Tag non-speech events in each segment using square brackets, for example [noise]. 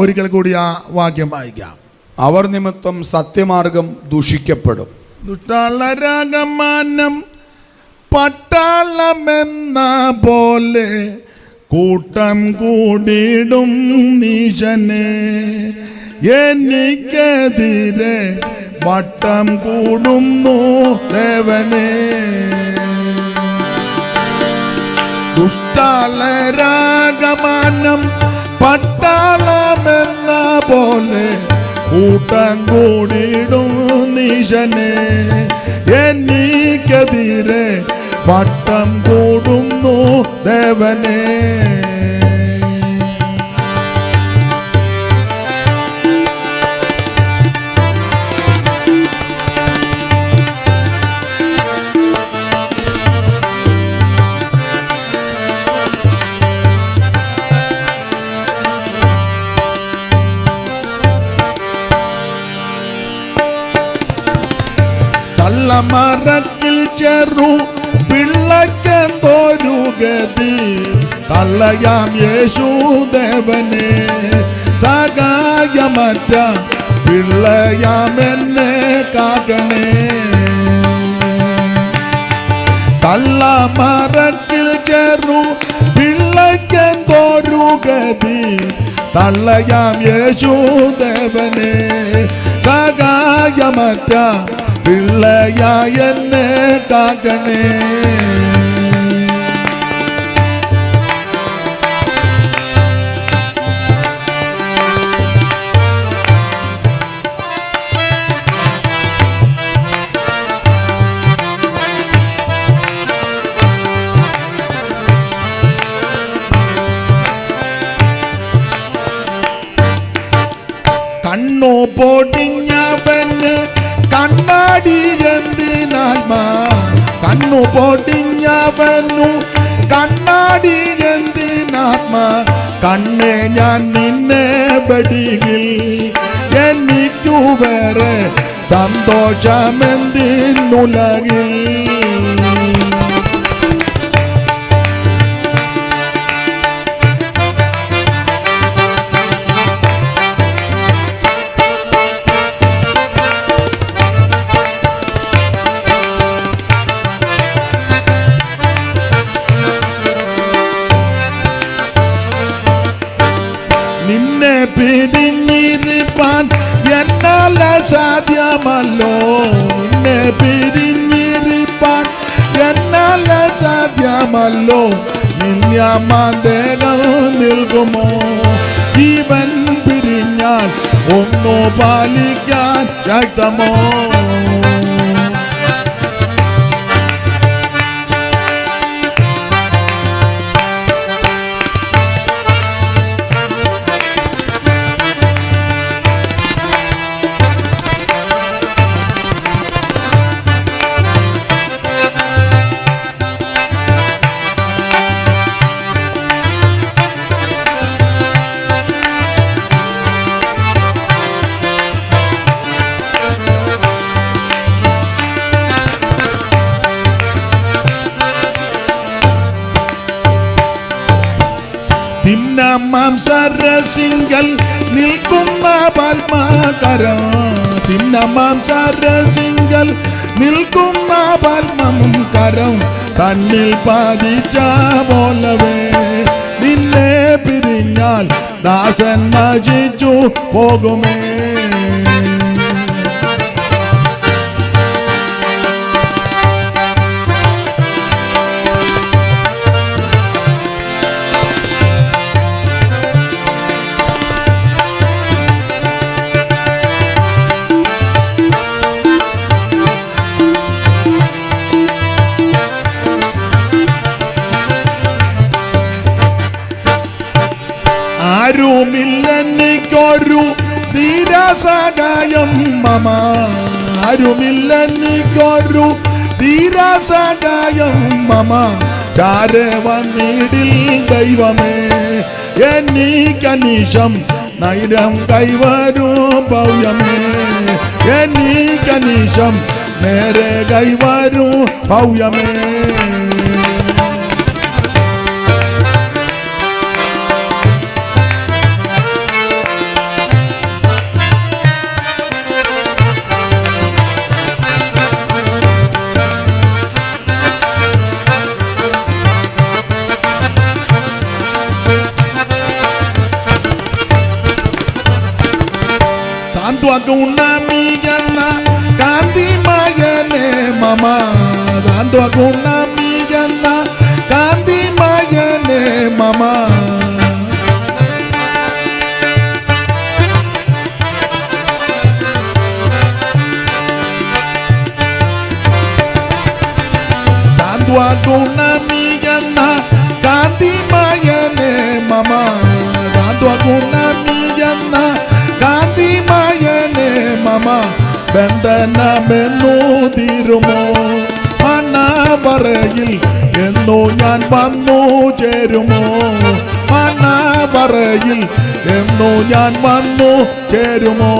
ഒരിക്കൽ കൂടി ആ വാക്യം വായിക്കാം. അവർ നിമിത്തം സത്യമാർഗം ദൂഷിക്കപ്പെടും. ദുഷ്ടാളരാഗമാനം പട്ടാളമെന്ന പോലെ കൂട്ടം കൂടിയിടും നീശനെ എനിക്കെതിരെ വട്ടം കൂടുന്നു ദേവനെ. ദുഷ്ടാളരാഗമാനം പട്ടാളമെന്ന പോലെ കൂട്ടം കൂടിയിടും നീശനെ. എനിക്കെതിരെ പട്ടം കൂടുന്നു ദേവനെ. തള്ളമറക്കിൽ ചെറു പിള്ളക്കെന്തോരു ഗതി. തള്ളയാം യേശുദേവനെ സഹായമറ്റ പിള്ളയാം എന്നെ കാക്കണേ. മരത്തിൽ ചെറു പിള്ളക്കെന്തോരു ഗതി. തള്ളയാം യേശുദേവനെ സഹായമറ്റ പിള്ളയായ എന്നെ കാക്കണേ കണ്ണു പൊടിഞ്ഞവന് പൊടിഞ്ഞവനു കണ്ണാടി എന്തിനാത്മ കണ്ണെ ഞാൻ നിന്നെ ബടികിൽ എനിക്കു വേറെ സന്തോഷമെന്തിനുലകിൽ? പിരിഞ്ഞിരിപ്പാൻ എന്നാൽ സാധ്യമല്ലോ നിന്നെ പിരിഞ്ഞിരിപ്പാൻ. എന്നാൽ സാധ്യമല്ലോ നിന്യാമാദേഹം നിൽക്കുമോ? ജീവൻ പിരിഞ്ഞാൽ ഒന്നു പാലിക്കാൻ ശക്തമോ? സരസിങ്കൽ നിൽക്കുന്ന പത്മകരം. സരസിങ്കൽ നിൽക്കുന്ന പത്മം കരം. തന്നിൽ പാതിച്ച പോലവേ നിന്നെ പിരിഞ്ഞാൽ ദാസൻ നശിച്ചു പോകുമേ. ധീരസഹായം മമ ആരുമില്ലെനിക്കൊരു ധീരസഹായം മമ ചാരെ വന്നിടിൽ ദൈവമേ എനിക്കനീശം നൈരം കൈവരും ഭവ്യമേ എനിക്കനീശം നേരെ കൈവരും ದಾಂದ್ವಗುಣಮಿ ಜನ ಕಾಂತಿ ಮಾಯನೆ ಮಮ ದಾಂದ್ವಗುಣಮಿ ಜನ ಕಾಂತಿ ಮಾಯನೆ ಮಮ ಸಾಂದ್ವಗುಣಮಿ ಜನ ಕಾಂತಿ ಮಾಯನೆ ಮಮ ದಾಂದ್ವಗುಣ മമ ബന്ധനമെന്നു തീരുമോ മണ്ണവറയിൽ എന്നു ഞാൻ വന്നു ചേരുമോ? മണവറയിൽ എന്നു ഞാൻ വന്നു ചേരുമോ?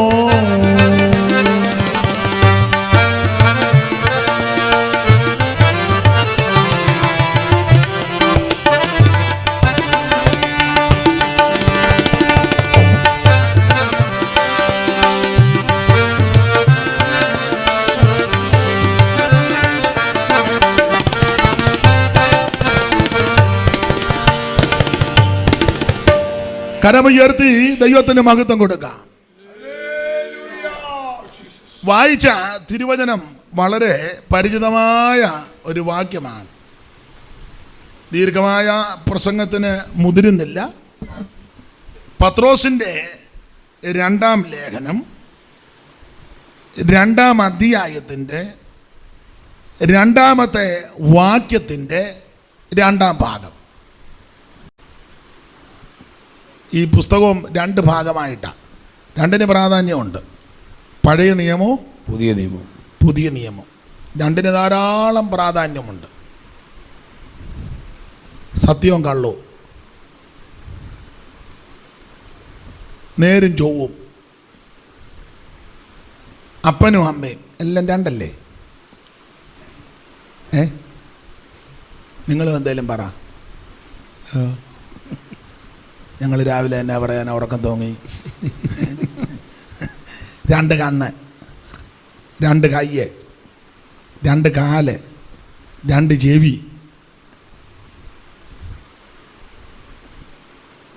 കരമുയർത്തി ദൈവത്തിന് മഹത്വം കൊടുക്കാം. വായിച്ച തിരുവചനം വളരെ പരിചിതമായ ഒരു വാക്യമാണ്. ദീർഘമായ പ്രസംഗത്തിന് മുതിരുന്നില്ല. പത്രോസിന്റെ രണ്ടാം ലേഖനം രണ്ടാം അധ്യായത്തിന്റെ രണ്ടാമത്തെ വാക്യത്തിന്റെ രണ്ടാം ഭാഗം. ഈ പുസ്തകവും രണ്ട് ഭാഗമായിട്ടാണ് രണ്ടിന് പ്രാധാന്യമുണ്ട്. പഴയ നിയമവും പുതിയ നിയമവും പുതിയ നിയമം. രണ്ടിന് ധാരാളം പ്രാധാന്യമുണ്ട്. സത്യവും കള്ളവും. നേരും ചൊവ്വും. അപ്പനും അമ്മയും എല്ലാം രണ്ടല്ലേ? ഏ? നിങ്ങളും എന്തേലും പറ. ഞങ്ങൾ രാവിലെ എന്നാ പറയാൻ ഉറക്കം തോങ്ങി. രണ്ട് കണ്ണ് രണ്ട് കയ്യ് രണ്ട് കാൽ രണ്ട് ചെവി.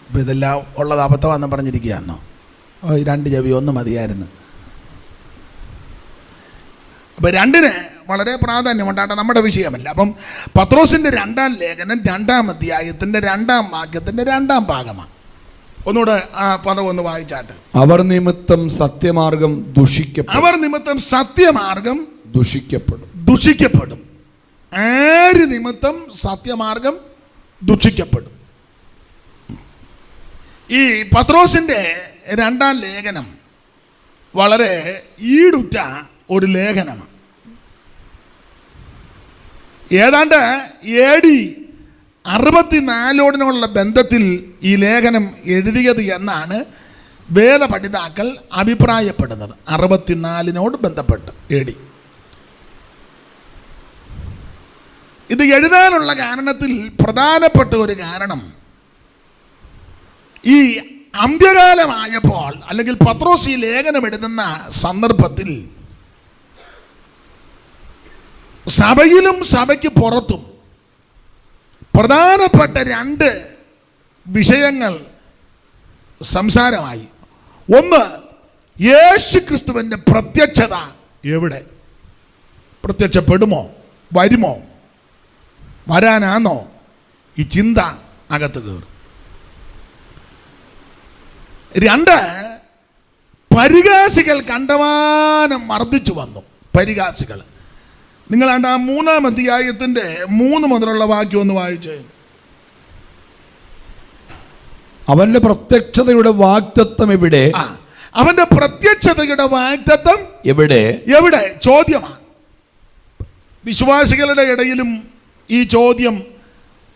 ഇപ്പം ഇതെല്ലാം ഉള്ളത് അബദ്ധമാണെന്ന് പറഞ്ഞിരിക്കുകയാണോ? ഓ രണ്ട് ചെവി ഒന്ന് മതിയായിരുന്നു. അപ്പം രണ്ടിന് വളരെ പ്രാധാന്യമുണ്ടാകട്ടെ നമ്മുടെ വിഷയമല്ല. അപ്പം പത്രോസിന്റെ രണ്ടാം ലേഖനം രണ്ടാം അധ്യായത്തിന്റെ രണ്ടാം വാക്യത്തിന്റെ രണ്ടാം ഭാഗമാണ്. ഒന്നുകൂടെ ആ പദം ഒന്ന് വായിച്ചാട്ട്. അവർ നിമിത്തം സത്യമാർഗം ദുഷിക്കപ്പെടും. അവർ നിമിത്തം സത്യമാർഗം ദുഷിക്കപ്പെടും. ദുഷിക്കപ്പെടും. ആര് നിമിത്തം സത്യമാർഗം ദുഷിക്കപ്പെടും? ഈ പത്രോസിന്റെ രണ്ടാം ലേഖനം വളരെ ഈടുറ്റ ഒരു ലേഖനമാണ്. ഏതാണ്ട് എ ഡി അറുപത്തിനാലോടിനുള്ള ബന്ധത്തിൽ ഈ ലേഖനം എഴുതിയത് എന്നാണ് വേദ പഠിതാക്കൾ അഭിപ്രായപ്പെടുന്നത്. അറുപത്തിനാലിനോട് ബന്ധപ്പെട്ട് എ ഡി ഇത് എഴുതാനുള്ള കാരണത്തിൽ പ്രധാനപ്പെട്ട ഒരു കാരണം ഈ അന്ത്യകാലമായപ്പോൾ അല്ലെങ്കിൽ പത്രോസ് ഈ ലേഖനം എഴുതുന്ന സന്ദർഭത്തിൽ സഭയിലും സഭയ്ക്ക് പുറത്തും പ്രധാനപ്പെട്ട രണ്ട് വിഷയങ്ങൾ സംസാരമായി. ഒന്ന് യേശു ക്രിസ്തുവിന്റെ പ്രത്യക്ഷത എവിടെ? പ്രത്യക്ഷപ്പെടുമോ? വരുമോ? വരാനാന്നോ? ഈ ചിന്ത അകത്ത് കയറും. രണ്ട് പരിഹാസികൾ കണ്ടമാനം മർദ്ദിച്ചു വന്നു. പരിഹാസികൾ. നിങ്ങൾ ആ മൂന്നാം അധ്യായത്തിന്റെ മൂന്ന് മുതലുള്ള വാക്യം ഒന്ന് വായിച്ചേ. അവന്റെ പ്രത്യക്ഷതയുടെ വാക്തത്വം എവിടെ? അവന്റെ പ്രത്യക്ഷതയുടെ വാക്തത്വം എവിടെ? എവിടെ? ചോദ്യമാണ്. വിശ്വാസികളുടെ ഇടയിലും ഈ ചോദ്യം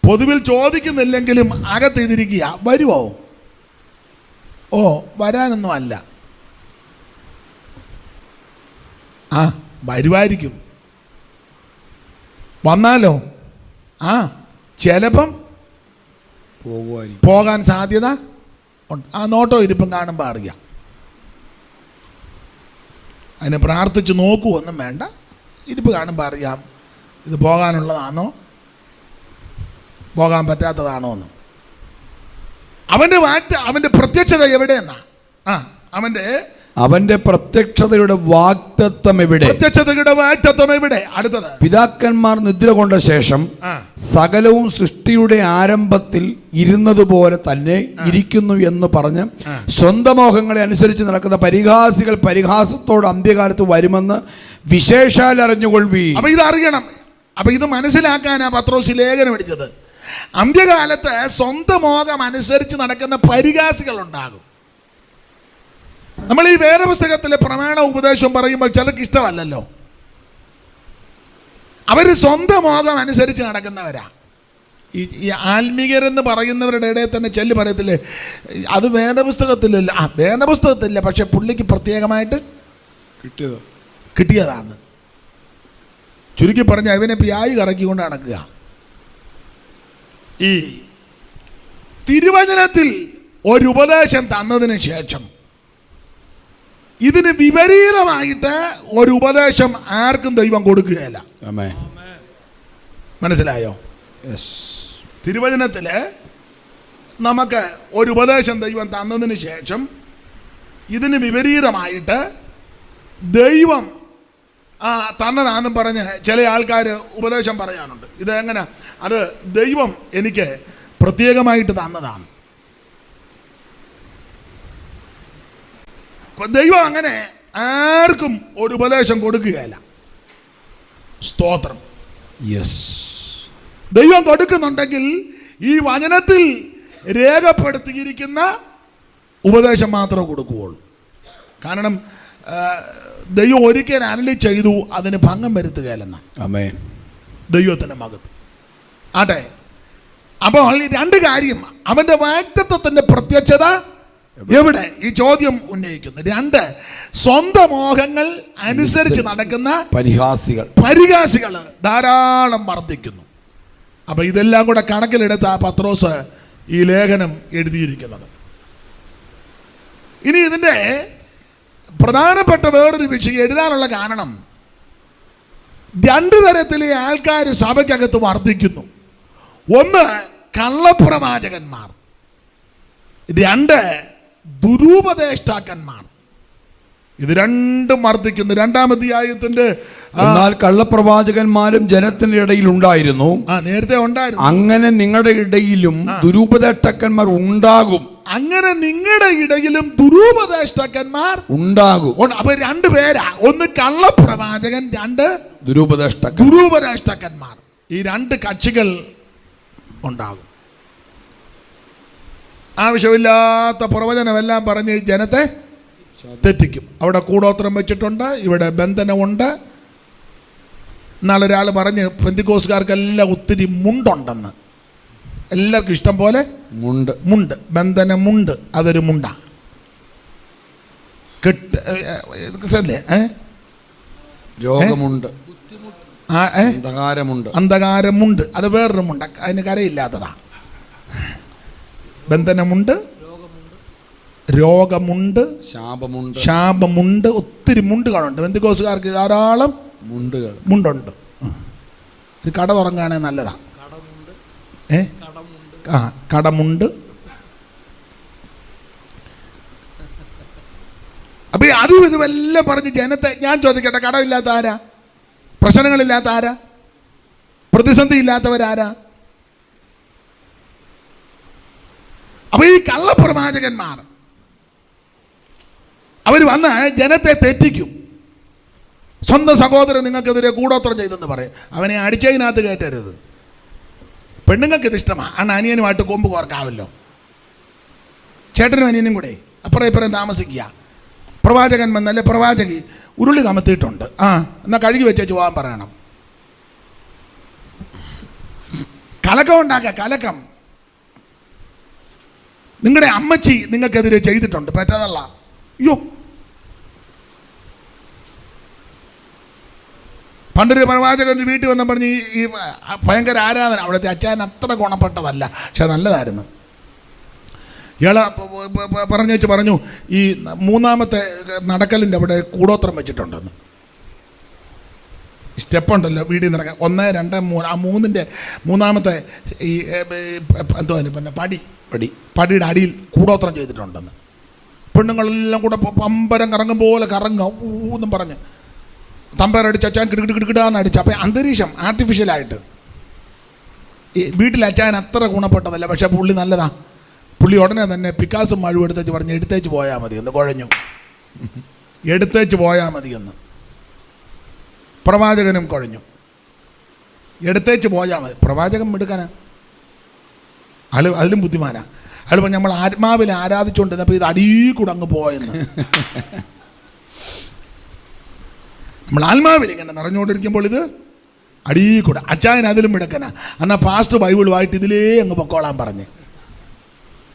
പൊതുവിൽ ചോദിക്കുന്നില്ലെങ്കിലും അകത്തെതിരിക്കുക വരുമോ ഓ വരാനൊന്നും അല്ല. ആ വരുമായിരിക്കും വന്നാലോ? ആ ചിലപ്പം പോകാൻ സാധ്യത ഉണ്ട്. ആ നോട്ടോ ഇരിപ്പം കാണുമ്പോൾ അറിയാം. അതിനെ പ്രാർത്ഥിച്ച് നോക്കുമൊന്നും വേണ്ട. ഇരിപ്പ് കാണുമ്പോൾ അറിയാം. ഇത് പോകാനുള്ളതാണോ? പോകാൻ പറ്റാത്തതാണോ എന്ന്. അവന്റെ വാറ്റ് അവന്റെ പ്രത്യക്ഷത എവിടെയെന്നാ? ആ അവന്റെ അവന്റെ പ്രത്യക്ഷതയുടെ വാക്തത്വം എവിടെ? പ്രത്യക്ഷതയുടെ വാക്തത്വം എവിടെ? അടുത്തത്. പിതാക്കന്മാർ നിദ്ര കൊണ്ട ശേഷം സകലവും സൃഷ്ടിയുടെ ആരംഭത്തിൽ ഇരുന്നതുപോലെ തന്നെ ഇരിക്കുന്നു എന്ന് പറഞ്ഞ് സ്വന്തം മോഹങ്ങളെ അനുസരിച്ച് നടക്കുന്ന പരിഹാസികൾ പരിഹാസത്തോട് അന്ത്യകാലത്ത് വരുമെന്ന് വിശേഷാൽ അറിഞ്ഞുകൊള്ളി അപ്പൊ ഇത് അറിയണം. അപ്പൊ ഇത് മനസ്സിലാക്കാനാ പത്രോസ് ലേഖനം എടുത്തത്. അന്ത്യകാലത്ത് സ്വന്തം മോഹം അനുസരിച്ച് നടക്കുന്ന പരിഹാസികൾ ഉണ്ടാകും. നമ്മൾ ഈ വേറെ പുസ്തകത്തിലെ പ്രമാണ ഉപദേശം പറയുമ്പോൾ ചിലർക്ക് ഇഷ്ടമല്ലല്ലോ. അവർ സ്വന്തം മോഹം അനുസരിച്ച് നടക്കുന്നവരാ. ഈ ഈ ആത്മീകരെന്ന് പറയുന്നവരുടെ ഇടയിൽ തന്നെ ചെല്ല് പറയത്തില്ലേ അത് വേദപുസ്തകത്തിലല്ല ആ വേദപുസ്തകത്തില്ല പക്ഷെ പുള്ളിക്ക് പ്രത്യേകമായിട്ട് കിട്ടിയത്. കിട്ടിയതാണ് ചുരുക്കി പറഞ്ഞ അവനെ പ്യായി കറക്കിക്കൊണ്ട് നടക്കുക. ഈ തിരുവചനത്തിൽ ഒരു ഉപദേശം തന്നതിന് ശേഷം ഇതിന് വിപരീതമായിട്ട് ഒരു ഉപദേശം ആർക്കും ദൈവം കൊടുക്കുകയല്ല. മനസ്സിലായോ? തിരുവചനത്തിൽ തിരുവചനത്തിൽ നമുക്ക് ഒരു ഉപദേശം ദൈവം തന്നതിന് ശേഷം ഇതിന് വിപരീതമായിട്ട് ദൈവം ആ തന്നതാണെന്നും പറഞ്ഞ് ചില ആൾക്കാർ ഉപദേശം പറയാനുണ്ട്. ഇത് എങ്ങനെ അത് ദൈവം എനിക്ക് പ്രത്യേകമായിട്ട് തന്നതാണ്. ദൈവം അങ്ങനെ ആർക്കും ഒരു ഉപദേശം കൊടുക്കുകയില്ല. സ്തോത്രം. യെസ് ദൈവം കൊടുക്കുന്നുണ്ടെങ്കിൽ ഈ വചനത്തിൽ രേഖപ്പെടുത്തിയിരിക്കുന്ന ഉപദേശം മാത്രമേ കൊടുക്കുകയുള്ളൂ. കാരണം ദൈവം ഒരിക്കൽ അനലി ചെയ്തു അതിന് ഭംഗം വരുത്തുകയല്ലെന്ന അമേ ദൈവത്തിന്റെ മകത്ത് ആട്ടെ അപ്പോൾ രണ്ട് കാര്യം അവന്റെ വാക്തത്വത്തിന്റെ പ്രത്യക്ഷത എവിടെ? ഈ ചോദ്യം ഉന്നയിക്കുന്നു. രണ്ട് സ്വന്തം മോഹങ്ങൾ അനുസരിച്ച് നടക്കുന്ന പരിഹാസികൾ. പരിഹാസികൾ ധാരാളം വർദ്ധിക്കുന്നു. അപ്പൊ ഇതെല്ലാം കൂടെ കണക്കിലെടുത്ത ആ പത്രോസ് ഈ ലേഖനം എഴുതിയിരിക്കുന്നത്. ഇനി ഇതിന്റെ പ്രധാനപ്പെട്ട വേറൊരു വിഷയം എഴുതാനുള്ള കാരണം രണ്ട് തരത്തിലെ ആൾക്കാർ സഭയ്ക്കകത്ത് വർദ്ധിക്കുന്നു. ഒന്ന് കള്ളപ്രവാചകന്മാർ. രണ്ട് ദുരൂപദേഷ്ടാക്കന്മാർ. ഇത് രണ്ടും വർദ്ധിക്കുന്നു രണ്ടാം അധ്യായത്തിന്റെ ആ, എന്നാൽ കള്ളപ്രവാചകന്മാരും ജനത്തിന്റെ ഇടയിൽ ഉണ്ടായിരുന്നു. നേരത്തെ ഉണ്ടായിരുന്നു. അങ്ങനെ നിങ്ങളുടെ ഇടയിലും ദുരൂപദേഷ്ടക്കന്മാർ ഉണ്ടാകും. അങ്ങനെ നിങ്ങളുടെ ഇടയിലും ദുരൂപദേഷ്ടക്കന്മാർ ഉണ്ടാകും. ഉണ്ട്. അപ്പൊ രണ്ടു പേരാ. ഒന്ന് കള്ളപ്രവാചകൻ രണ്ട് ദുരൂപദേഷ്ട ദുരൂപദേഷ്ടക്കന്മാർ. ഈ രണ്ട് കക്ഷികൾ ഉണ്ടാകും. ആവശ്യമില്ലാത്ത പ്രവചനമെല്ലാം പറഞ്ഞ് ഈ ജനത്തെ തെറ്റിക്കും. അവിടെ കൂടോത്രം വെച്ചിട്ടുണ്ട് ഇവിടെ ബന്ധനമുണ്ട്. ഇന്നാളെ ഒരാൾ പറഞ്ഞ് പെന്തിക്കോസുകാർക്കെല്ലാം ഒത്തിരി മുണ്ടുണ്ടെന്ന്. എല്ലാവർക്കും ഇഷ്ടം പോലെ മുണ്ട്. മുണ്ട്. ബന്ധനമുണ്ട്. അതൊരു മുണ്ട. കെട്ട് അല്ലേ രോഗമുണ്ട്. അന്ധകാരമുണ്ട്. അന്ധകാരമുണ്ട്. അത് വേറൊരു മുണ്ട. അതിന് കരയില്ലാത്തതാ. ബന്ധനമുണ്ട്. രോഗമുണ്ട്. ശാപമുണ്ട്. ശാപമുണ്ട്. ഒത്തിരി മുണ്ടുകളുണ്ട്. ബന്ധുക്കോസുകാർക്ക് ധാരാളം മുണ്ടുകൾ. മുണ്ടുണ്ട്. ഒരു കട തുടങ്ങുകയാണെങ്കിൽ നല്ലതാണ് ഏ? ആ കടമുണ്ട്. അപ്പൊ അതും ഇതുമെല്ലാം പറഞ്ഞ് ജനത്തെ ഞാൻ ചോദിക്കട്ടെ കടമില്ലാത്ത ആരാ പ്രശ്നങ്ങളില്ലാത്ത ആരാ പ്രതിസന്ധി ഇല്ലാത്തവരാരാ അപ്പൊ ഈ കള്ളപ്രവാചകന്മാർ അവർ വന്ന് ജനത്തെ തെറ്റിക്കും. സ്വന്തം സഹോദരൻ നിങ്ങൾക്കെതിരെ കൂടോത്രം ചെയ്തെന്ന് പറയും. അവനെ അടിച്ചതിനകത്ത് കയറ്റരുത്. പെണ്ണുങ്ങൾക്ക് ഇത് ഇഷ്ടമാണ് അണ്ണ അനിയനുമായിട്ട് കൊമ്പ് കോർക്കാവല്ലോ. ചേട്ടനും അനിയനും കൂടെ അപ്പുറം ഇപ്പുറം താമസിക്കുക. പ്രവാചകൻ വന്നല്ലേ പ്രവാചകി ഉരുളി കമത്തിയിട്ടുണ്ട്. ആ എന്നാൽ കഴുകി വെച്ചേച്ച് പോകാൻ പറയണം. കലക്കം ഉണ്ടാക്കുക കലക്കം. നിങ്ങളുടെ അമ്മച്ചി നിങ്ങൾക്കെതിരെ ചെയ്തിട്ടുണ്ട്. പറ്റാതല്ല. അയ്യോ. പണ്ടൊരു പ്രവാചകൻ വീട്ടിൽ വന്ന പറഞ്ഞ് ഈ- ഭയങ്കര ആരാധന. അവിടുത്തെ അച്ഛൻ അത്ര ഗുണപ്പെട്ടതല്ല. പക്ഷെ നല്ലതായിരുന്നു. പറഞ്ഞു പറഞ്ഞേച്ച് പറഞ്ഞു ഈ മൂന്നാമത്തെ നടക്കലിന്റെ അവിടെ കൂടോത്രം വെച്ചിട്ടുണ്ടെന്ന്. സ്റ്റെപ്പ് ഉണ്ടല്ലോ നിന്ന് ഇറങ്ങാൻ ഒന്ന് രണ്ട് മൂന്ന് ആ മൂന്നിന്റെ മൂന്നാമത്തെ ഈ ഏ, ഏ, എന്തോ പിന്നെ പടി. പടി. പടിയുടെ അടിയിൽ കൂടോത്രം ചെയ്തിട്ടുണ്ടെന്ന്. പെണ്ണുങ്ങളെല്ലാം കൂടെ പമ്പരം കറങ്ങും പോലെ കറങ്ങും. ഊന്നും പറഞ്ഞ്. തമ്പേരടിച്ച് അച്ചാൻ കിടുകിടുകിടുകിടാന്ന് അടിച്ചു. അപ്പം അന്തരീക്ഷം ആർട്ടിഫിഷ്യലായിട്ട് ഈ വീട്ടിൽ അച്ചാൻ അത്ര ഗുണപ്പെട്ടതല്ല പക്ഷേ പുള്ളി നല്ലതാ. പുള്ളി ഉടനെ തന്നെ പിക്കാസും മഴ എടുത്തേച്ച് പറഞ്ഞ് എടുത്തേച്ച് പോയാൽ മതി എന്ന് കുഴഞ്ഞു. എടുത്തേച്ച് പോയാൽ മതി എന്ന്. പ്രവാചകനും കുഴഞ്ഞു. എടുത്തേച്ച് പോയാൽ മതി. പ്രവാചകൻ മിടുക്കാനാ അയാൾ അതിലും ബുദ്ധിമാനാണ് അയാൾ പറഞ്ഞു നമ്മൾ ആത്മാവിൽ ആരാധിച്ചുകൊണ്ടിരുന്നപ്പോൾ ഇത് അടീ കൂടെ അങ്ങ് പോയെന്ന്. [laughs] നമ്മൾ ആത്മാവിൽ ഇങ്ങനെ നിറഞ്ഞുകൊണ്ടിരിക്കുമ്പോൾ ഇത് അടീ കൂടെ അച്ചായൻ അതിലും മിടുക്കനാ. എന്നാൽ പാസ്റ്റ് ബൈബിൾ വായിട്ട് ഇതിലേ അങ്ങ് പൊക്കോളാൻ പറഞ്ഞ്.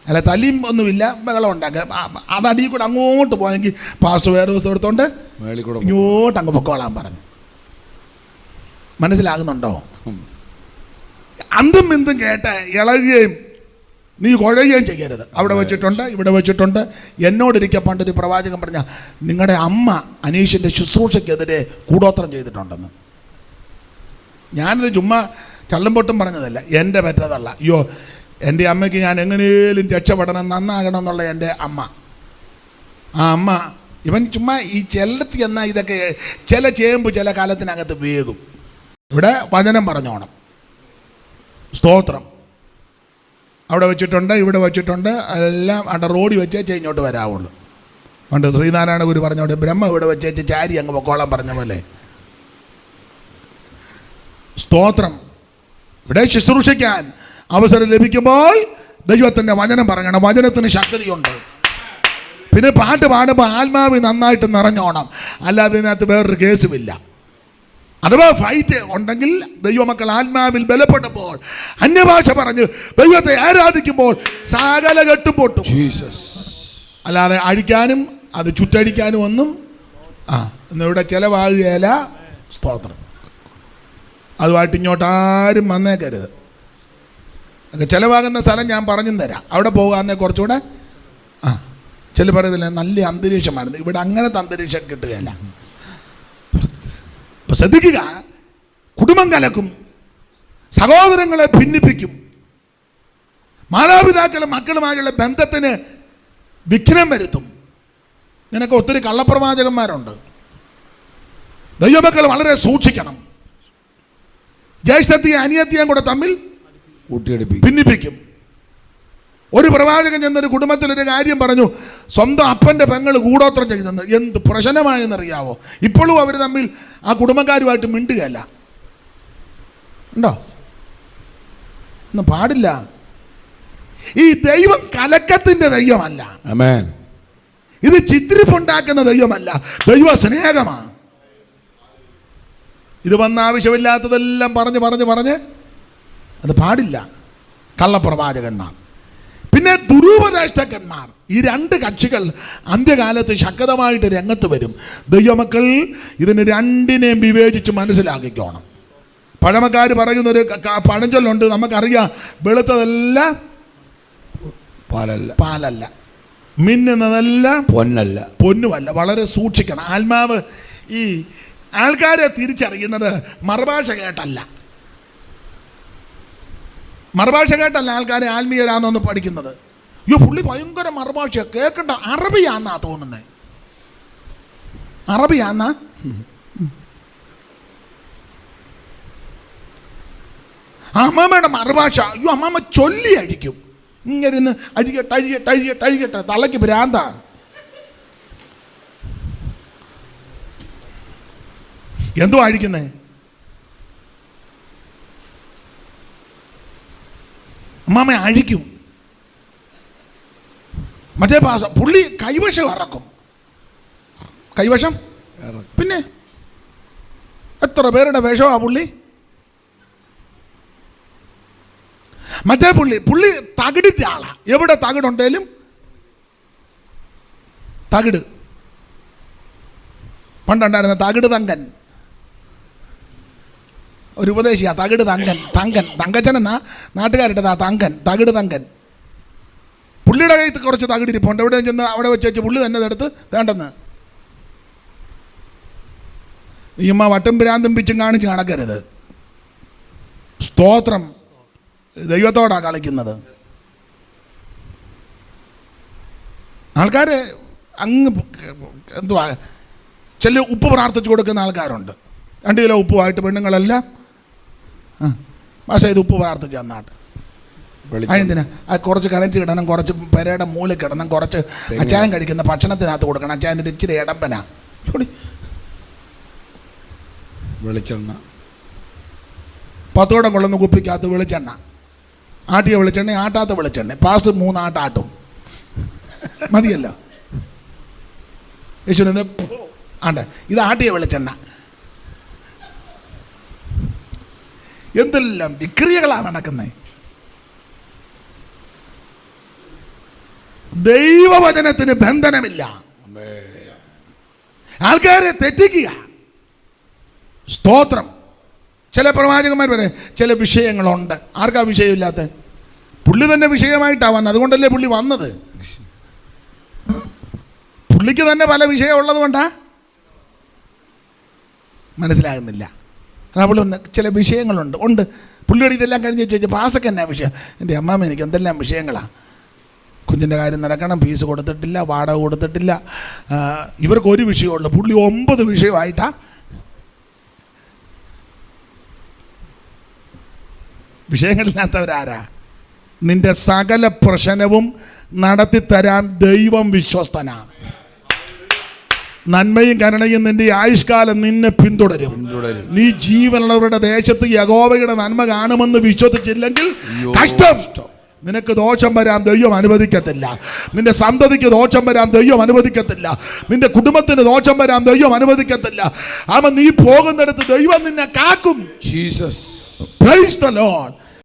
അല്ല തലിയും ഒന്നുമില്ല ബഹളം ഉണ്ടാക്കുക. അത് അടിയിൽ കൂടെ അങ്ങോട്ട് പോയെങ്കിൽ പാസ്റ്റ് വേറെ ദിവസം എടുത്തോണ്ട് ഇങ്ങോട്ട് അങ്ങ് പൊക്കോളാൻ പറഞ്ഞു. മനസ്സിലാകുന്നുണ്ടോ? അന്തും ബിന്ദും കേട്ട ഇളകുകയും നീ കുഴയുകയും ചെയ്യരുത്. അവിടെ വെച്ചിട്ടുണ്ട് ഇവിടെ വെച്ചിട്ടുണ്ട്. എന്നോടിരിക്കെ പണ്ടൊരു പ്രവാചകൻ പറഞ്ഞ നിങ്ങളുടെ അമ്മ അനീഷിന്റെ ശുശ്രൂഷയ്ക്കെതിരെ കൂടോത്രം ചെയ്തിട്ടുണ്ടെന്ന്. ഞാനിത് ചുമ്മാ ചള്ളും പൊട്ടും പറഞ്ഞതല്ല എന്റെ പറ്റതല്ല. അയ്യോ എന്റെ അമ്മയ്ക്ക് ഞാൻ എങ്ങനെയും രക്ഷപ്പെടണം നന്നാകണം എന്നുള്ള എന്റെ അമ്മ. ആ അമ്മ ഇവൻ ചുമ്മാ ഈ ചെല്ലത്ത് എന്നാൽ ഇതൊക്കെ ചില ചേമ്പ് ചില കാലത്തിനകത്ത് വേകും. ഇവിടെ വചനം പറഞ്ഞോണം. സ്തോത്രം. അവിടെ വെച്ചിട്ടുണ്ട് ഇവിടെ വെച്ചിട്ടുണ്ട് എല്ലാം അവിടെ റോഡിൽ വെച്ചേച്ച് ഇങ്ങോട്ട് വരാവുള്ളൂ. പണ്ട് ശ്രീനാരായണ ഗുരു പറഞ്ഞോണ്ട് ബ്രഹ്മ ഇവിടെ വെച്ചേച്ച് ചാരി അങ്ങ് പൊക്കോളം പറഞ്ഞ പോലെ. സ്തോത്രം. ഇവിടെ ശുശ്രൂഷിക്കാൻ അവസരം ലഭിക്കുമ്പോൾ ദൈവത്തിന്റെ വചനം പറയണം. വചനത്തിന് ശക്തിയുണ്ട്. പിന്നെ പാട്ട് പാടുമ്പോൾ ആത്മാവ് നന്നായിട്ട് നിറഞ്ഞോണം. അല്ലാതെ ഇതിനകത്ത് വേറൊരു കേസുമില്ല. അഥവാ ഫൈറ്റ് ഉണ്ടെങ്കിൽ ദൈവമക്കൾ ആത്മാവിൽ ബലപ്പെട്ടപ്പോൾ അന്യഭാഷ പറഞ്ഞ് ദൈവത്തെ ആരാധിക്കുമ്പോൾ സകല കെട്ടും പൊട്ടും. ജീസസ് അല്ലാതെ അഴിക്കാനും അത് ചുറ്റടിക്കാനും ഒന്നും ആ എന്നിവിടെ ചെലവാകുകയല്ല. സ്തോത്രം. അതുമായിട്ട് ഇങ്ങോട്ട് ആരും വന്നേക്കരുത്. ചിലവാകുന്ന സ്ഥലം ഞാൻ പറഞ്ഞു തരാം. അവിടെ പോകാനെ കുറച്ചുകൂടെ ആ ചില പറയുന്നില്ല നല്ല അന്തരീക്ഷമായിരുന്നു. ഇവിടെ അങ്ങനത്തെ അന്തരീക്ഷം കിട്ടുകയില്ല. അപ്പൊ ശ്രദ്ധിക്കുക. കുടുംബം കലക്കും. സഹോദരങ്ങളെ ഭിന്നിപ്പിക്കും. മാതാപിതാക്കളും മക്കളുമായുള്ള ബന്ധത്തിന് വിഘ്നം വരുത്തും. നിനക്ക് ഒത്തിരി കള്ളപ്രവാചകന്മാരുണ്ട്. ദൈവമക്കൾ വളരെ സൂക്ഷിക്കണം. ജ്യേഷ്ഠത്തെയും അനിയത്തെയും കൂടെ തമ്മിൽ കൂട്ടിയടിപ്പിക്കും. ഭിന്നിപ്പിക്കും. ഒരു പ്രവാചകൻ ചെന്നൊരു കുടുംബത്തിലൊരു കാര്യം പറഞ്ഞു സ്വന്തം അപ്പന്റെ പെങ്ങൾ കൂടോത്രം ചെയ്തെന്ന്. എന്ത് പ്രശ്നമായെന്നറിയാവോ? ഇപ്പോഴും അവർ തമ്മിൽ ആ കുടുംബക്കാരുമായിട്ട് മിണ്ടുകയല്ല. ഉണ്ടോ? ഒന്നും പാടില്ല. ഈ ദൈവം കലക്കത്തിന്റെ ദൈവമല്ല. ഇത് ചിത്രിപ്പുണ്ടാക്കുന്ന ദൈവമല്ല. ദൈവ സ്നേഹമാണ് ഇത് വന്ന ആവശ്യമില്ലാത്തതെല്ലാം പറഞ്ഞ് പറഞ്ഞ് പറഞ്ഞ് അത് പാടില്ല. കള്ളപ്രവാചകന്മാർ. പിന്നെ ദുരൂപരാഷ്ട്രക്കന്മാർ ഈ രണ്ട് കക്ഷികൾ അന്ത്യകാലത്ത് ശക്തമായിട്ട് രംഗത്ത് വരും. ദൈവമക്കൾ ഇതിന് രണ്ടിനെയും വിവേചിച്ച് മനസ്സിലാക്കിക്കോണം. പഴമക്കാർ പറയുന്നൊരു പഴഞ്ചൊല്ലുണ്ട് നമുക്കറിയാം വെളുത്തതല്ല പാലല്ല. പാലല്ല. മിന്നുന്നതല്ല പൊന്നല്ല. പൊന്നുമല്ല. വളരെ സൂക്ഷിക്കണം. ആത്മാവ് ഈ ആൾക്കാരെ തിരിച്ചറിയുന്നത് മറുഭാഷ കേട്ടല്ല. മറുഭാഷ കേട്ടല്ല ആൾക്കാരെ ആത്മീയരാന്നൊന്ന് പഠിക്കുന്നത്. അയ്യോ പുള്ളി ഭയങ്കര മറുഭാഷ കേൾക്കണ്ട അറബിയാന്നാ തോന്നുന്നത് അറബിയാന്നാ? അമ്മാമ്മയുടെ മറുഭാഷ അയ്യോ അമ്മാമ്മ ചൊല്ലി അഴിക്കും ഇങ്ങനെ ഇരുന്ന് അഴികട്ടെ അഴികട്ടെ അഴികട്ടെ അഴികട്ടെ തള്ളയ്ക്ക് ഭ്രാന്താണ് എന്തോ അഴിക്കുന്നേ അമ്മാമ്മ അഴിക്കും. മറ്റേ ഭാഷ പുള്ളി കൈവശം ഇറക്കും കൈവശം? പിന്നെ? എത്ര പേരുടെ വേഷമാ പുള്ളി? മറ്റേ പുള്ളി പുള്ളി തകിടിന്റെ ആളാ. എവിടെ തകിടുണ്ടേലും തകിട്. പണ്ടുണ്ടായിരുന്ന തകിട് തങ്കൻ. ഒരു ഉപദേശിയാ തകിട് തങ്കൻ തങ്കൻ തങ്കച്ചൻ എന്നാ? നാട്ടുകാരുടെ തങ്കൻ തകിട് തങ്കൻ. പുള്ളിയുടെ കയ്യിൽ കുറച്ച് തകിടിരിപ്പുണ്ട് എവിടെ ചെന്ന് അവിടെ വെച്ച് വെച്ച് പുള്ളി തന്നെ എടുത്ത് വേണ്ടെന്ന്. ഈ അമ്മ വട്ടും ഭ്രാന്തും പിച്ചും കാണിച്ച് നടക്കരുത്. സ്തോത്രം. ദൈവത്തോടാ കളിക്കുന്നത്. ആൾക്കാർ അങ്ങ് എന്തുവാ? ചില ഉപ്പ് പ്രാർത്ഥിച്ചു കൊടുക്കുന്ന ആൾക്കാരുണ്ട്. രണ്ട് കിലോ ഉപ്പുമായിട്ട് പെണ്ണുങ്ങളെല്ലാം പക്ഷേ ഇത് ഉപ്പ് പ്രാർത്ഥിച്ച നാട്ട് അതിനെന്തിനാ അത് കുറച്ച് കിണറ്റ് കിടണം കുറച്ച് പെരയുടെ മൂല കിടണം കുറച്ച് അച്ചായൻ കഴിക്കുന്ന ഭക്ഷണത്തിനകത്ത് കൊടുക്കണം. അച്ചായന്റെ ഒരു ഇച്ചിരി ഇടമ്പന വെളിച്ചെണ്ണ. പത്തോടം കൊള്ളുന്ന കുപ്പിക്കകത്ത് വെളിച്ചെണ്ണ. ആട്ടിയ വെളിച്ചെണ്ണ ആട്ടാത്ത വെളിച്ചെണ്ണ പാസ്റ്റ് മൂന്നാട്ടാട്ടും മതിയല്ല മതിയല്ലോ. യേശുവിനെ ആണ്ട്. ഇത് ആട്ടിയ വെളിച്ചെണ്ണ. എന്തെല്ലാം വിക്രിയകളാണ് നടക്കുന്നത് ദൈവവചനത്തിന് ബന്ധനമില്ല. ആൾക്കാരെ തെറ്റിക്കുക. സ്തോത്രം. ചില പ്രവാചകന്മാർ വരെ ചില വിഷയങ്ങളുണ്ട്. ആർക്കാ വിഷയമില്ലാത്ത? പുള്ളി തന്നെ വിഷയമായിട്ടാണ് വന്നത് അതുകൊണ്ടല്ലേ പുള്ളി വന്നത്? പുള്ളിക്ക് തന്നെ പല വിഷയം ഉള്ളത് കൊണ്ടാ? മനസ്സിലാകുന്നില്ല. ഉണ്ട് ചില വിഷയങ്ങളുണ്ട്. ഉണ്ട്. പുള്ളിയോട് ഇതെല്ലാം കഴിഞ്ഞ് ചോദിച്ചു പാസൊക്കെ എന്നാ വിഷയം? എന്റെ അമ്മാമ്മ എനിക്ക് എന്തെല്ലാം വിഷയങ്ങളാണ് കുഞ്ഞിന്റെ കാര്യം നടക്കണം ഫീസ് കൊടുത്തിട്ടില്ല വാടക കൊടുത്തിട്ടില്ല. ഇവർക്ക് ഒരു വിഷയമുള്ളൂ. പുള്ളി ഒമ്പത് വിഷയമായിട്ടാ. വിഷയങ്ങളില്ലാത്തവരാരാ? നിന്റെ സകല പ്രശ്നവും നടത്തിത്തരാൻ ദൈവം വിശ്വസ്തനാണ് നന്മയും കരുണയും നിന്റെ ആയുഷ്കാലം നിന്നെ പിന്തുടരും. നീ ജീവനുള്ളവരുടെ ദേശത്ത് യഗോവയുടെ നന്മ കാണുമെന്ന് വിശ്വസിച്ചില്ലെങ്കിൽ കഷ്ടം. നിനക്ക് ദോഷം വരാൻ ദൈവം അനുവദിക്കത്തില്ല. നിന്റെ സന്തതിക്ക് ദോഷം വരാൻ ദൈവം അനുവദിക്കത്തില്ല. നിന്റെ കുടുംബത്തിന് ദോഷം വരാൻ ദൈവം അനുവദിക്കത്തില്ല. അവൻ നീ പോകുന്നിടത്ത് ദൈവം നിന്നെ കാക്കും. ജീസസ്. Praise the Lord.